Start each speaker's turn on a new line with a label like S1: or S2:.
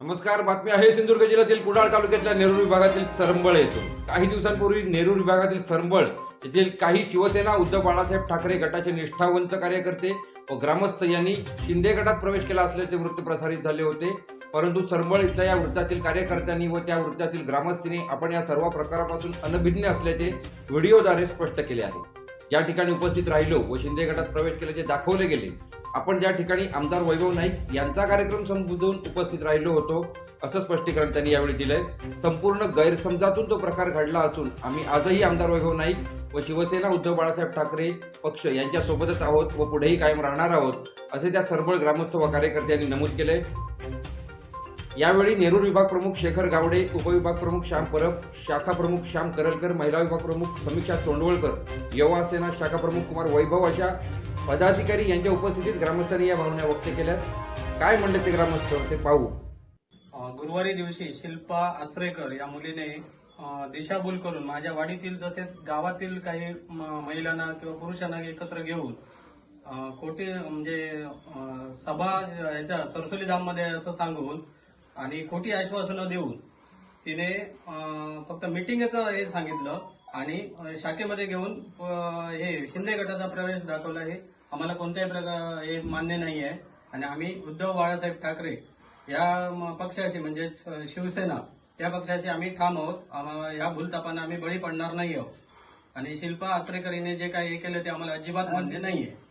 S1: नमस्कार बातमी आहे सिंधुदुर्ग जिल्ह्यातील कुडाळ तालुक्यातल्या नेरूर विभागातील सरंबळ येथून. काही दिवसांपूर्वी नेरूर विभागातील सरंबळ येथील काही शिवसेना उद्धव बाळासाहेब ठाकरे गटाचे निष्ठावंत कार्यकर्ते व ग्रामस्थ यांनी शिंदे गटात प्रवेश केला असल्याचे वृत्त प्रसारित झाले होते. परंतु सरंबळ इथल्या या वृत्तातील कार्यकर्त्यांनी व त्या वृत्तातील ग्रामस्थींनी आपण या सर्व प्रकारापासून अनभिज्ञ असल्याचे व्हिडिओद्वारे स्पष्ट केले आहे. या ठिकाणी उपस्थित राहिलो व शिंदे गटात प्रवेश केल्याचे दाखवले गेले. आपण ज्या ठिकाणी आमदार वैभव नाईक यांचा कार्यक्रम संबोधून उपस्थित राहिलो होतो असं स्पष्टीकरण त्यांनी यावेळी दिलंय. संपूर्ण गैरसमजातून तो प्रकार घडला असून आम्ही आजही आमदार वैभव नाईक व शिवसेना उद्धव बाळासाहेब ठाकरे पक्ष यांच्या सोबतच आहोत व पुढेही कायम राहणार आहोत असे त्या सरबळ ग्रामस्थ व कार्यकर्त्यांनी नमूद केले यावेळी नेरूर विभाग प्रमुख शेखर गावडे उपविभाग प्रमुख श्याम परब शाखा प्रमुख श्याम करलकर महिला विभाग प्रमुख समीक्षा तोंडवळकर युवा सेना शाखा प्रमुख कुमार वैभव अशा पदाधिकारी यांच्या उपस्थितीत ग्रामस्थांनी या भावना व्यक्त केल्यात. काय म्हणले ते ग्रामस्थ? ते पाहू.
S2: गुरुवारी दिवशी शिल्पा आचरेकर या मुलीने दिशाभूल करून माझ्या वाडीतील तसेच गावातील काही म- महिलांना किंवा पुरुषांना एकत्र घेऊन अ, कोटी म्हणजे सभा याच्या सरसोली धाममध्ये असं सांगून आणि खोटी आश्वासनं देऊन तिने फक्त मिटिंगचं हे सांगितलं आणि शाखेमध्ये घेऊन हे शिंदे गटाचा प्रवेश दाखवला हे आम्हाला कोणत्याही प्रकार हे मान्य नाही आहे. आणि आम्ही उद्धव बाळासाहेब ठाकरे या म- पक्षाशी म्हणजेच शिवसेना या पक्षाशी आम्ही ठाम आहोत. या भूलतापांना आम्ही बळी पडणार नाही आहोत. आणि शिल्पा आत्रेकर हिने जे काही हे केलं ते आम्हाला अजिबात मान्य नाहीये